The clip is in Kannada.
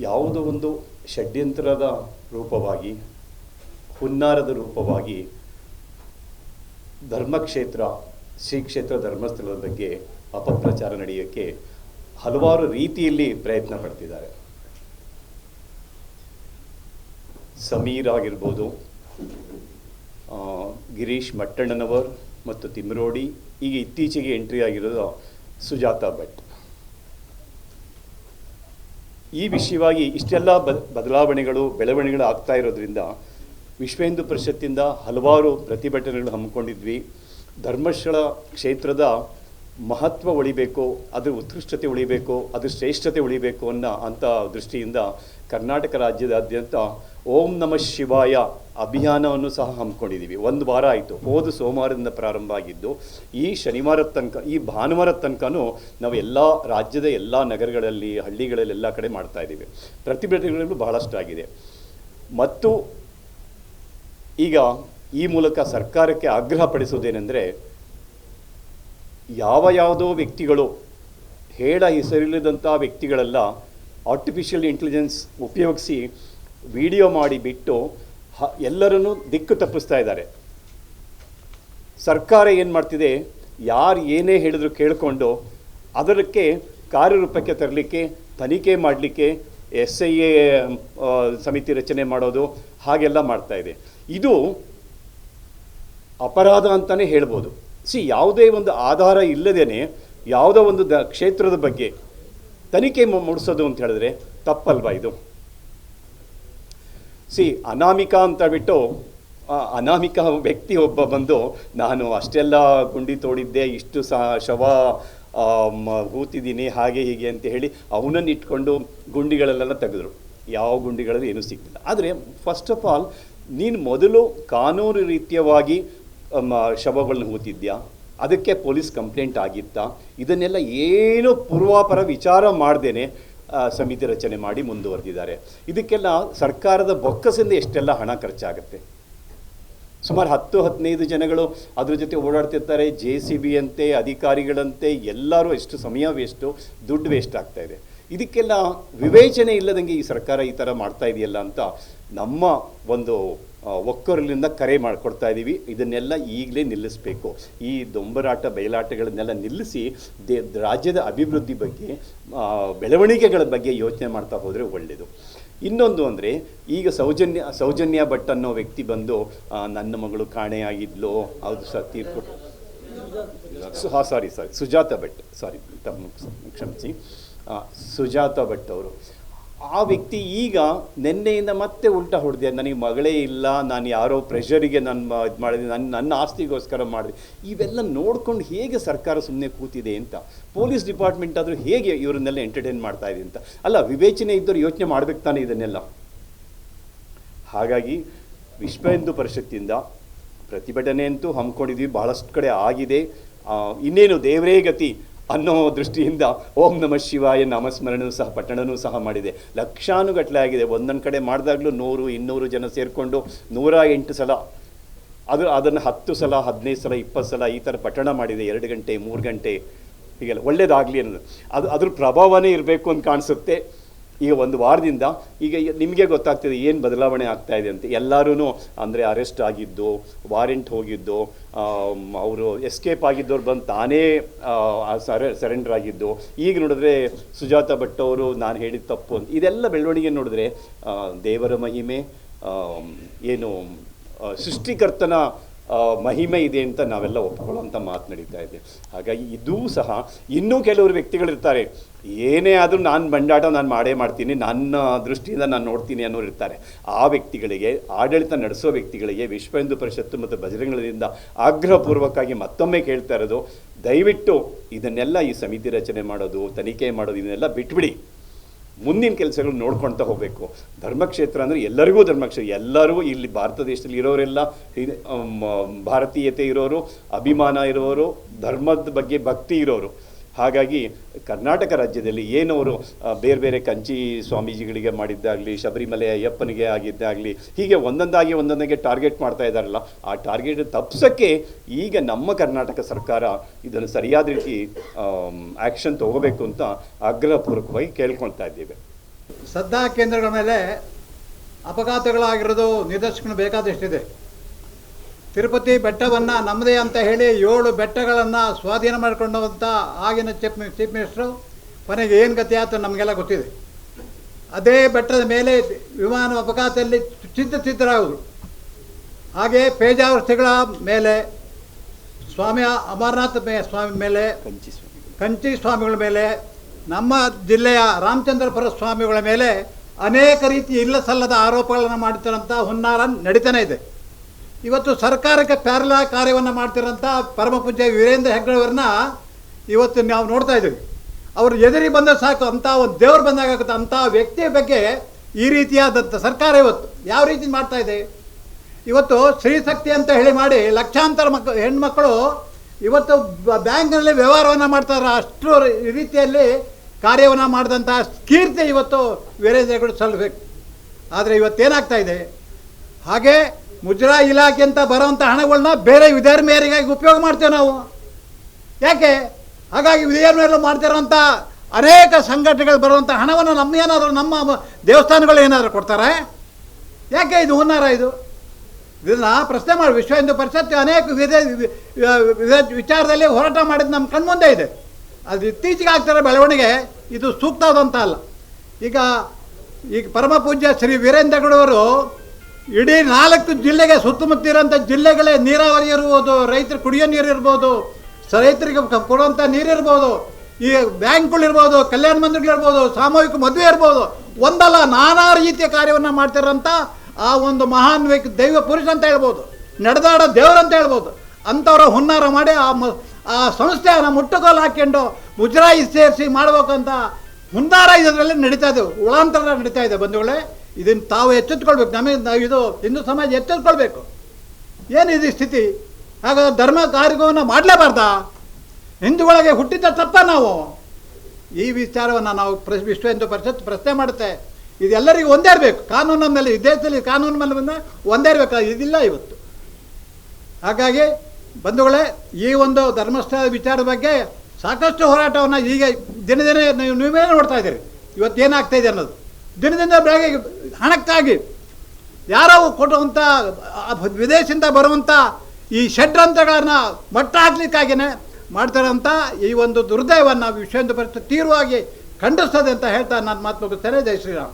ಯಾವುದೋ ಒಂದು ಷಡ್ಯಂತ್ರದ ರೂಪವಾಗಿ, ಹುನ್ನಾರದ ರೂಪವಾಗಿ ಧರ್ಮಕ್ಷೇತ್ರ ಶ್ರೀ ಕ್ಷೇತ್ರ ಧರ್ಮಸ್ಥಳದ ಬಗ್ಗೆ ಅಪಪ್ರಚಾರ ನಡೆಯೋಕ್ಕೆ ಹಲವಾರು ರೀತಿಯಲ್ಲಿ ಪ್ರಯತ್ನ ಪಡ್ತಿದ್ದಾರೆ. ಸಮೀರ್ ಆಗಿರ್ಬೋದು ಗಿರೀಶ್ ಮಟ್ಟಣ್ಣನವರ್ ಮತ್ತು ತಿಮ್ರೋಡಿ ಈಗ ಇತ್ತೀಚೆಗೆ ಎಂಟ್ರಿ ಆಗಿರೋದು ಸುಜಾತ ಭಟ್. ಈ ವಿಷಯವಾಗಿ ಇಷ್ಟೆಲ್ಲ ಬದಲಾವಣೆಗಳು, ಬೆಳವಣಿಗೆಗಳು ಆಗ್ತಾ ಇರೋದ್ರಿಂದ ವಿಶ್ವ ಹಿಂದೂ ಪರಿಷತ್ತಿಂದ ಹಲವಾರು ಪ್ರತಿಭಟನೆಗಳು ಹಮ್ಮಿಕೊಂಡಿದ್ವಿ. ಧರ್ಮಸ್ಥಳ ಕ್ಷೇತ್ರದ ಮಹತ್ವ ಉಳಿಬೇಕು, ಅದರ ಉತ್ಕೃಷ್ಟತೆ ಉಳಿಬೇಕು, ಅದರ ಶ್ರೇಷ್ಠತೆ ಉಳಿಬೇಕು ಅನ್ನೋ ಅಂಥ ದೃಷ್ಟಿಯಿಂದ ಕರ್ನಾಟಕ ರಾಜ್ಯದಾದ್ಯಂತ ಓಂ ನಮಃ ಶಿವಾಯ ಅಭಿಯಾನವನ್ನು ಸಹ ಹಮ್ಮಿಕೊಂಡಿದ್ದೀವಿ. ಒಂದು ವಾರ ಆಯಿತು. ಹೋದ ಸೋಮವಾರದಿಂದ ಪ್ರಾರಂಭ ಆಗಿದ್ದು, ಈ ಶನಿವಾರದ ತನಕ, ಈ ಭಾನುವಾರದ ತನಕನೂ ನಾವು ಎಲ್ಲ ರಾಜ್ಯದ ಎಲ್ಲ ನಗರಗಳಲ್ಲಿ, ಹಳ್ಳಿಗಳಲ್ಲಿ ಎಲ್ಲ ಕಡೆ ಮಾಡ್ತಾ ಇದ್ದೀವಿ. ಪ್ರತಿಭಟನೆಗಳು ಬಹಳಷ್ಟು ಆಗಿದೆ. ಮತ್ತು ಈಗ ಈ ಮೂಲಕ ಸರ್ಕಾರಕ್ಕೆ ಆಗ್ರಹ ಪಡಿಸುವುದೇನೆಂದರೆ, ಯಾವ ಯಾವುದೋ ವ್ಯಕ್ತಿಗಳು, ಹೇಳ ಹೆಸರಿಲ್ಲದಂಥ ವ್ಯಕ್ತಿಗಳೆಲ್ಲ ಆರ್ಟಿಫಿಷಿಯಲ್ ಇಂಟೆಲಿಜೆನ್ಸ್ ಉಪಯೋಗಿಸಿ ವಿಡಿಯೋ ಮಾಡಿ ಬಿಟ್ಟು ಎಲ್ಲರನ್ನೂ ದಿಕ್ಕು ತಪ್ಪಿಸ್ತಾ ಇದ್ದಾರೆ. ಸರ್ಕಾರ ಏನು ಮಾಡ್ತಿದೆ? ಯಾರು ಏನೇ ಹೇಳಿದ್ರು ಕೇಳಿಕೊಂಡು ಅದಕ್ಕೆ ಕಾರ್ಯರೂಪಕ್ಕೆ ತರಲಿಕ್ಕೆ, ತನಿಖೆ ಮಾಡಲಿಕ್ಕೆ ಎಸ್ ಐ ಎ ಸಮಿತಿ ರಚನೆ ಮಾಡೋದು ಹಾಗೆಲ್ಲ ಮಾಡ್ತಾ ಇದೆ. ಇದು ಅಪರಾಧ ಅಂತಲೇ ಹೇಳ್ಬೋದು. ಸಿ, ಯಾವುದೇ ಒಂದು ಆಧಾರ ಇಲ್ಲದೇನೆ ಯಾವುದೋ ಒಂದು ದ ಕ್ಷೇತ್ರದ ಬಗ್ಗೆ ತನಿಖೆ ಮೂಡಿಸೋದು ಅಂತ ಹೇಳಿದ್ರೆ ತಪ್ಪಲ್ವಾ ಇದು? ಸಿ, ಅನಾಮಿಕ ಅಂತ ಬಿಟ್ಟು ಅನಾಮಿಕ ವ್ಯಕ್ತಿ ಒಬ್ಬ ಬಂದು, ನಾನು ಅಷ್ಟೆಲ್ಲ ಗುಂಡಿ ತೋಡಿದ್ದೆ, ಇಷ್ಟು ಸ, ಶವ ಹೂತಿದ್ದೀನಿ ಹಾಗೆ ಹೀಗೆ ಅಂತ ಹೇಳಿ ಅವನನ್ನು ಇಟ್ಕೊಂಡು ಗುಂಡಿಗಳಲ್ಲೆಲ್ಲ ತೆಗೆದ್ರು. ಯಾವ ಗುಂಡಿಗಳಲ್ಲಿ ಏನೂ ಸಿಗ್ತಿಲ್ಲ ಆದರೆ ಫಸ್ಟ್ ಆಫ್ ಆಲ್ ನೀನು ಮೊದಲು ಕಾನೂನು ರೀತಿಯವಾಗಿ ಶವಗಳನ್ನ ಹೂತಿದ್ಯಾ ಅದಕ್ಕೆ ಪೊಲೀಸ್ ಕಂಪ್ಲೇಂಟ್ ಆಗಿತ್ತಾ? ಇದನ್ನೆಲ್ಲ ಏನು ಪೂರ್ವಾಪರ ವಿಚಾರ ಮಾಡ್ದೇನೆ. ಸಮಿತಿ ರಚನೆ ಮಾಡಿ ಮುಂದುವರೆದಿದ್ದಾರೆ. ಇದಕ್ಕೆಲ್ಲ ಸರ್ಕಾರದ ಬೊಕ್ಕಸಿಂದ ಎಷ್ಟೆಲ್ಲ ಹಣ ಖರ್ಚಾಗುತ್ತೆ? ಸುಮಾರು ಹತ್ತು, ಹದಿನೈದು ಜನಗಳು ಅದ್ರ ಜೊತೆ ಓಡಾಡ್ತಿರ್ತಾರೆ. ಜೆ ಸಿ ಬಿ ಅಂತೆ, ಅಧಿಕಾರಿಗಳಂತೆ, ಎಲ್ಲರೂ ಎಷ್ಟು ಸಮಯ ವೇಸ್ಟು, ದುಡ್ಡು ವೇಸ್ಟ್ ಆಗ್ತಾ ಇದೆ. ಇದಕ್ಕೆಲ್ಲ ವಿವೇಚನೆ ಇಲ್ಲದಂಗೆ ಈ ಸರ್ಕಾರ ಈ ಥರ ಮಾಡ್ತಾ ಇದೆಯಲ್ಲ ಅಂತ ನಮ್ಮ ಒಂದು ಒಕ್ಕೊರಲಿಂದ ಕರೆ ಮಾಡಿಕೊಡ್ತಾ ಇದ್ದೀವಿ ಇದನ್ನೆಲ್ಲ ಈಗಲೇ ನಿಲ್ಲಿಸಬೇಕು. ಈ ದೊಂಬರಾಟ, ಬಯಲಾಟಗಳನ್ನೆಲ್ಲ ನಿಲ್ಲಿಸಿ ದೇ, ರಾಜ್ಯದ ಅಭಿವೃದ್ಧಿ ಬಗ್ಗೆ ಬೆಳವಣಿಗೆಗಳ ಬಗ್ಗೆ ಯೋಚನೆ ಮಾಡ್ತಾ ಹೋದರೆ ಒಳ್ಳೆಯದು ಇನ್ನೊಂದು ಅಂದರೆ, ಈಗ ಸೌಜನ್ಯ ಸೌಜನ್ಯ ಭಟ್ ಅನ್ನೋ ವ್ಯಕ್ತಿ ಬಂದು ನನ್ನ ಮಗಳು ಕಾಣೆಯಾಗಿದ್ಲು ಅದು ಸಹ ತೀರ್ಕೊಟ್ಟು ಹಾಂ ಸಾರಿ ಸಾರಿ ಸುಜಾತ ಭಟ್ ಸಾರಿ ತಮ್ಮ, ಕ್ಷಮಿಸಿ. ಸುಜಾತ ಭಟ್ ಅವರು. ಆ ವ್ಯಕ್ತಿ ಈಗ ನಿನ್ನೆಯಿಂದ ಮತ್ತೆ ಉಲ್ಟಾ ಹೊಡೆದೆ, ನನಗೆ ಮಗಳೇ ಇಲ್ಲ, ನಾನು ಯಾರೋ ಪ್ರೆಷರಿಗೆ ನಾನು ಇದು ಮಾಡಿದೆ ನನ್ನ ನನ್ನ ಆಸ್ತಿಗೋಸ್ಕರ ಮಾಡಿದೆ. ಇವೆಲ್ಲ ನೋಡ್ಕೊಂಡು ಹೇಗೆ ಸರ್ಕಾರ ಸುಮ್ಮನೆ ಕೂತಿದೆ ಅಂತ, ಪೊಲೀಸ್ ಡಿಪಾರ್ಟ್ಮೆಂಟ್ ಆದರೂ ಹೇಗೆ ಇವರನ್ನೆಲ್ಲ ಎಂಟರ್ಟೈನ್ ಮಾಡ್ತಾ ಇದೆ ಅಂತ? ಅಲ್ಲ, ವಿವೇಚನೆ ಇದ್ದರೂ ಯೋಚನೆ ಮಾಡ್ಬೇಕು ತಾನೇ ಇದನ್ನೆಲ್ಲ? ಹಾಗಾಗಿ ವಿಶ್ವ ಹಿಂದೂ ಪರಿಷತ್ತಿಂದ ಪ್ರತಿಭಟನೆ ಅಂತೂ ಹಮ್ಮಿಕೊಂಡಿದ್ವಿ, ಬಹಳಷ್ಟು ಕಡೆ ಆಗಿದೆ. ಇನ್ನೇನು ದೇವರೇ ಗತಿ? ಅನ್ನೋ ದೃಷ್ಟಿಯಿಂದ ಓಂ ನಮಃ ಶಿವಾಯ ನಾಮಸ್ಮರಣೆಯೂ ಸಹ ಪಠಣನೂ ಸಹ ಮಾಡಿದೆ. ಲಕ್ಷಾನುಗಟ್ಟಲೆ ಆಗಿದೆ ಒಂದೊಂದು ಕಡೆ ಮಾಡಿದಾಗಲೂ ನೂರು, ಇನ್ನೂರು ಜನ ಸೇರಿಕೊಂಡು ನೂರ ಎಂಟು ಸಲ, ಅದು ಅದನ್ನು ಹತ್ತು ಸಲ, ಹದಿನೈದು ಸಲ, ಇಪ್ಪತ್ತು ಸಲ ಈ ಥರ ಪಠಣ ಮಾಡಿದೆ. ಎರಡು ಗಂಟೆ, ಮೂರು ಗಂಟೆ, ಹೀಗೆಲ್ಲ ಒಳ್ಳೇದಾಗಲಿ ಅನ್ನೋದು. ಅದು ಅದ್ರ ಪ್ರಭಾವನೇ ಇರಬೇಕು ಅಂತ ಕಾಣಿಸುತ್ತೆ. ಈಗ ಒಂದು ವಾರದಿಂದ ಈಗ ನಿಮಗೆ ಗೊತ್ತಾಗ್ತಿದೆ ಏನು ಬದಲಾವಣೆ ಆಗ್ತಾ ಇದೆ ಅಂತ. ಎಲ್ಲರೂ ಅಂದರೆ ಅರೆಸ್ಟ್ ಆಗಿದ್ದು, ವಾರೆಂಟ್ ಹೋಗಿದ್ದು ಅವರು ಎಸ್ಕೇಪ್ ಆಗಿದ್ದವ್ರು ಬಂದು ತಾನೇ ಸರ, ಸರೆಂಡರ್ ಆಗಿದ್ದು. ಈಗ ನೋಡಿದ್ರೆ ಸುಜಾತ ಭಟ್ ಅವರು ನಾನು ಹೇಳಿದ ತಪ್ಪು ಅಂತ. ಇದೆಲ್ಲ ಬೆಳವಣಿಗೆ ನೋಡಿದ್ರೆ ದೇವರ ಮಹಿಮೆ ಏನು ಸೃಷ್ಟಿಕರ್ತನ ಮಹಿಮೆ ಇದೆ ಅಂತ ನಾವೆಲ್ಲ ಒಪ್ಪಿಕೊಳ್ಳುವಂಥ ಮಾತು ನಡೀತಾ ಇದೆ. ಹಾಗಾಗಿ ಇದೂ ಸಹ ಇನ್ನೂ ಕೆಲವರು ವ್ಯಕ್ತಿಗಳಿರ್ತಾರೆ. ಏನೇ ಆದರೂ ನಾನು ಬಂಡಾಟ ನಾನು ಮಾಡೇ ಮಾಡ್ತೀನಿ, ನನ್ನ ದೃಷ್ಟಿಯಿಂದ ನಾನು ನೋಡ್ತೀನಿ ಅನ್ನೋರು ಇರ್ತಾರೆ ಆ ವ್ಯಕ್ತಿಗಳಿಗೆ, ಆಡಳಿತ ನಡೆಸೋ ವ್ಯಕ್ತಿಗಳಿಗೆ, ವಿಶ್ವ ಹಿಂದೂ ಪರಿಷತ್ತು ಮತ್ತು ಬಜರಂಗದಿಂದ ಆಗ್ರಹಪೂರ್ವಕವಾಗಿ ಮತ್ತೊಮ್ಮೆ ಕೇಳ್ತಾ ಇರೋದು, ದಯವಿಟ್ಟು ಇದನ್ನೆಲ್ಲ ಈ ಸಮಿತಿ ರಚನೆ ಮಾಡೋದು, ತನಿಖೆ ಮಾಡೋದು, ಇದನ್ನೆಲ್ಲ ಬಿಟ್ಬಿಡಿ. ಮುಂದಿನ ಕೆಲಸಗಳು ನೋಡ್ಕೊಳ್ತಾ ಹೋಗಬೇಕು. ಧರ್ಮಕ್ಷೇತ್ರ ಅಂದರೆ ಎಲ್ಲರಿಗೂ ಧರ್ಮಕ್ಷೇತ್ರ, ಎಲ್ಲರೂ ಇಲ್ಲಿ ಭಾರತ ದೇಶದಲ್ಲಿ ಇರೋರೆಲ್ಲ ಭಾರತೀಯತೆ ಇರೋರು, ಅಭಿಮಾನ ಇರೋರು, ಧರ್ಮದ ಬಗ್ಗೆ ಭಕ್ತಿ ಇರೋರು. ಹಾಗಾಗಿ ಕರ್ನಾಟಕ ರಾಜ್ಯದಲ್ಲಿ ಏನವರು ಬೇರೆ ಬೇರೆ ಕಂಚಿ ಸ್ವಾಮೀಜಿಗಳಿಗೆ ಮಾಡಿದ್ದಾಗಲಿ ಶಬರಿಮಲೆ ಅಯ್ಯಪ್ಪನಿಗೆ ಆಗಿದ್ದಾಗಲಿ, ಹೀಗೆ ಒಂದೊಂದಾಗಿ ಒಂದೊಂದಾಗಿ ಟಾರ್ಗೆಟ್ ಮಾಡ್ತಾ ಇದ್ದಾರಲ್ಲ ಆ ಟಾರ್ಗೆಟ್ ತಪ್ಪಿಸೋಕ್ಕೆ ಈಗ ನಮ್ಮ ಕರ್ನಾಟಕ ಸರ್ಕಾರ ಇದನ್ನು ಸರಿಯಾದ ರೀತಿ ಆ್ಯಕ್ಷನ್ ತಗೋಬೇಕು ಅಂತ ಆಗ್ರಹಪೂರ್ವಕವಾಗಿ ಕೇಳ್ಕೊಳ್ತಾ ಇದ್ದೀವಿ. ಸದ್ದಾ ಕೇಂದ್ರಗಳ ಮೇಲೆ ಅಪಘಾತಗಳಾಗಿರೋದು ನಿದರ್ಶನ ಬೇಕಾದಷ್ಟಿದೆ. ತಿರುಪತಿ ಬೆಟ್ಟವನ್ನು ನಮ್ಮದೇ ಅಂತ ಹೇಳಿ ಏಳು ಬೆಟ್ಟಗಳನ್ನು ಸ್ವಾಧೀನ ಮಾಡಿಕೊಂಡಂಥ ಆಗಿನ ಚೀಫ್ ಚೀಫ್ ಮಿನಿಸ್ಟ್ರು, ಕೊನೆಗೆ ಏನು ಗತಿ ಆಯ್ತು ನಮಗೆಲ್ಲ ಗೊತ್ತಿದೆ. ಅದೇ ಬೆಟ್ಟದ ಮೇಲೆ ವಿಮಾನ ಅಪಘಾತದಲ್ಲಿ ಚಿತ್ರ ಹಾಗೆ ಪೇಜಾವೃತಿಗಳ ಮೇಲೆ, ಸ್ವಾಮಿ ಅಮರನಾಥ ಮೇ, ಸ್ವಾಮಿ ಮೇಲೆ ಕಂಚಿ ಕಂಚಿ ಸ್ವಾಮಿಗಳ ಮೇಲೆ, ನಮ್ಮ ಜಿಲ್ಲೆಯ ರಾಮಚಂದ್ರಪುರ ಸ್ವಾಮಿಗಳ ಮೇಲೆ ಅನೇಕ ರೀತಿ ಇಲ್ಲ ಸಲ್ಲದ ಆರೋಪಗಳನ್ನು ಮಾಡ್ತಿರೋಂಥ ಹುನ್ನಾರ ನಡೀತಾನೆ ಇದೆ. ಇವತ್ತು ಸರ್ಕಾರಕ್ಕೆ ಪ್ಯಾರಲ ಕಾರ್ಯವನ್ನು ಮಾಡ್ತಿರೋಂಥ ಪರಮ ಪೂಜ್ಯ ವೀರೇಂದ್ರ ಹೆಗ್ಗಡವ್ರನ್ನ ಇವತ್ತು ನಾವು ನೋಡ್ತಾ ಇದ್ದೀವಿ. ಅವರು ಎದುರಿ ಬಂದ ಸಾಕು ಅಂಥ ಒಂದು ದೇವ್ರು ಬಂದಾಗುತ್ತೆ ಅಂಥ ವ್ಯಕ್ತಿಯ ಬಗ್ಗೆ ಈ ರೀತಿಯಾದಂಥ ಸರ್ಕಾರ ಇವತ್ತು ಯಾವ ರೀತಿ ಮಾಡ್ತಾ ಇದೆ? ಇವತ್ತು ಸ್ತ್ರೀಶಕ್ತಿ ಅಂತ ಹೇಳಿ ಮಾಡಿ ಲಕ್ಷಾಂತರ ಮಕ್, ಹೆಣ್ಮಕ್ಳು ಇವತ್ತು ಬ್ಯಾಂಕ್ನಲ್ಲಿ ವ್ಯವಹಾರವನ್ನು ಮಾಡ್ತಾರೆ. ಅಷ್ಟು ರೀತಿಯಲ್ಲಿ ಕಾರ್ಯವನ್ನು ಮಾಡಿದಂಥ ಕೀರ್ತಿ ಇವತ್ತು ವೀರೇಂದ್ರಗಳು ಸಲ್ಲಬೇಕು ಆದರೆ ಇವತ್ತೇನಾಗ್ತಾ ಇದೆ? ಹಾಗೆ ಮುಜರಾ ಇಲಾಖೆ ಅಂತ ಬರೋವಂಥ ಹಣಗಳನ್ನ ಬೇರೆ ವಿದ್ಯಾರ್ಥಿಯರಿಗಾಗಿ ಉಪಯೋಗ ಮಾಡ್ತೇವೆ ನಾವು. ಯಾಕೆ? ಹಾಗಾಗಿ ವಿದ್ಯಾರ್ಥಿಗಳು ಮಾಡ್ತಿರೋಂಥ ಅನೇಕ ಸಂಘಟನೆಗಳು ಬರುವಂಥ ಹಣವನ್ನು ನಮ್ಮ ಏನಾದರೂ ನಮ್ಮ ದೇವಸ್ಥಾನಗಳು ಏನಾದರೂ ಕೊಡ್ತಾರೆ? ಯಾಕೆ ಇದು ಹುನ್ನಾರ ಇದು? ಇದನ್ನು ಪ್ರಶ್ನೆ ಮಾಡಿ. ವಿಶ್ವ ಹಿಂದೂ ಪರಿಷತ್ ಅನೇಕ ವಿಧ ವಿಚಾರದಲ್ಲಿ ಹೋರಾಟ ಮಾಡಿದ್ದು ನಮ್ಮ ಕಣ್ಮುಂದೆ ಇದೆ. ಅದು ಇತ್ತೀಚೆಗೆ ಆಗ್ತಿರೋ ಬೆಳವಣಿಗೆ ಇದು ಸೂಕ್ತವಾದಂತ ಅಲ್ಲ. ಈಗ ಈಗ ಪರಮ ಪೂಜ್ಯ ಶ್ರೀ ವೀರೇಂದ್ರಗಡವರು ಇಡೀ ನಾಲ್ಕು ಜಿಲ್ಲೆಗೆ ಸುತ್ತಮುತ್ತ ಇರೋಂಥ ಜಿಲ್ಲೆಗಳೇ ನೀರಾವರಿ ಇರ್ಬೋದು, ರೈತರು ಕುಡಿಯೋ ನೀರು ಇರ್ಬೋದು ರೈತರಿಗೆ ಕೊಡುವಂಥ ನೀರು ಇರ್ಬೋದು, ಈ ಬ್ಯಾಂಕ್ಗಳಿರ್ಬೋದು ಕಲ್ಯಾಣ ಮಂದಿರಗಳು ಇರ್ಬೋದು, ಸಾಮೂಹಿಕ ಮದುವೆ ಇರ್ಬೋದು, ಒಂದಲ್ಲ ನಾನಾ ರೀತಿಯ ಕಾರ್ಯವನ್ನು ಮಾಡ್ತಿರೋಂಥ ಆ ಒಂದು ಮಹಾನ್ ವ್ಯಕ್ತಿ, ದೈವ ಪುರುಷ ಅಂತ ಹೇಳ್ಬೋದು, ನಡೆದಾಡೋ ದೇವರು ಅಂತ ಹೇಳ್ಬೋದು, ಅಂಥವ್ರ ಹುನ್ನಾರ ಮಾಡಿ ಆ ಮ ಆ ಸಂಸ್ಥೆಯನ್ನು ಮುಟ್ಟುಗೋಲು ಹಾಕ್ಕೊಂಡು ಮುಜರಾಯಿ ಸೇರಿಸಿ ಮಾಡಬೇಕಂತ ಹುನ್ನಾರ ಇದರಲ್ಲಿ ನಡೀತಾ ಇದೆ ಉಳಾಂತರ ನಡೀತಾ ಇದೆ ಬಂಧುಗಳೇ. ಇದನ್ನು ತಾವು ಎಚ್ಚೆತ್ಕೊಳ್ಬೇಕು ನಮಗೆ ನಾವು ಇದು ಹಿಂದೂ ಸಮಾಜ ಎಚ್ಚೆತ್ಕೊಳ್ಬೇಕು ಏನಿದೆ ಸ್ಥಿತಿ? ಹಾಗಾದ್ರೆ ಧರ್ಮ ಕಾರ್ಯವನ್ನು ಮಾಡಲೇಬಾರ್ದಾ? ಹಿಂದೂಗಳಿಗೆ ಹುಟ್ಟಿದ ತಪ್ಪ ನಾವು. ಈ ವಿಚಾರವನ್ನು ನಾವು ಪ್ರ ವಿಶ್ವ ಹಿಂದೂ ಪರಿಷತ್ ಪ್ರಶ್ನೆ ಮಾಡುತ್ತೆ. ಇದೆಲ್ಲರಿಗೂ ಒಂದೇ ಇರಬೇಕು. ಕಾನೂನಿನ ಮೇಲೆ ಈ ದೇಶದಲ್ಲಿ ಕಾನೂನು ಮೇಲೆ ಬಂದ ಒಂದೇ ಇರಬೇಕು. ಇದಿಲ್ಲ ಇವತ್ತು. ಹಾಗಾಗಿ ಬಂಧುಗಳೇ, ಈ ಒಂದು ಧರ್ಮಸ್ಥಳದ ವಿಚಾರದ ಬಗ್ಗೆ ಸಾಕಷ್ಟು ಹೋರಾಟವನ್ನು ಈಗ ದಿನ ದಿನ ನೀವು ನೀವೇ ನೋಡ್ತಾ ಇದ್ದೀರಿ. ಇವತ್ತು ಏನಾಗ್ತಾ ಇದೆ ಅನ್ನೋದು. ದಿನದಿಂದ ಬೆಳಗ್ಗೆ ಹಣಕ್ಕಾಗಿ ಯಾರೋ ಕೊಡುವಂಥ ವಿದೇಶದಿಂದ ಬರುವಂಥ ಈ ಷಡ್ರಂತ್ರಗಳನ್ನು ಮಟ್ಟ ಹಾಕ್ಲಿಕ್ಕಾಗಿಯೇ ಮಾಡ್ತಾರಂಥ ಈ ಒಂದು ದುರ್ದೈವನ್ನು ವಿಶ್ವ ಹಿಂದೂ ಪರಿಷತ್ ತೀವ್ರವಾಗಿ ಖಂಡಿಸ್ತದೆ ಅಂತ ಹೇಳ್ತಾ ನಾನು ಮಾತು ಮುಗಿಸ್ತೇನೆ. ಜಯ ಶ್ರೀರಾಮ್.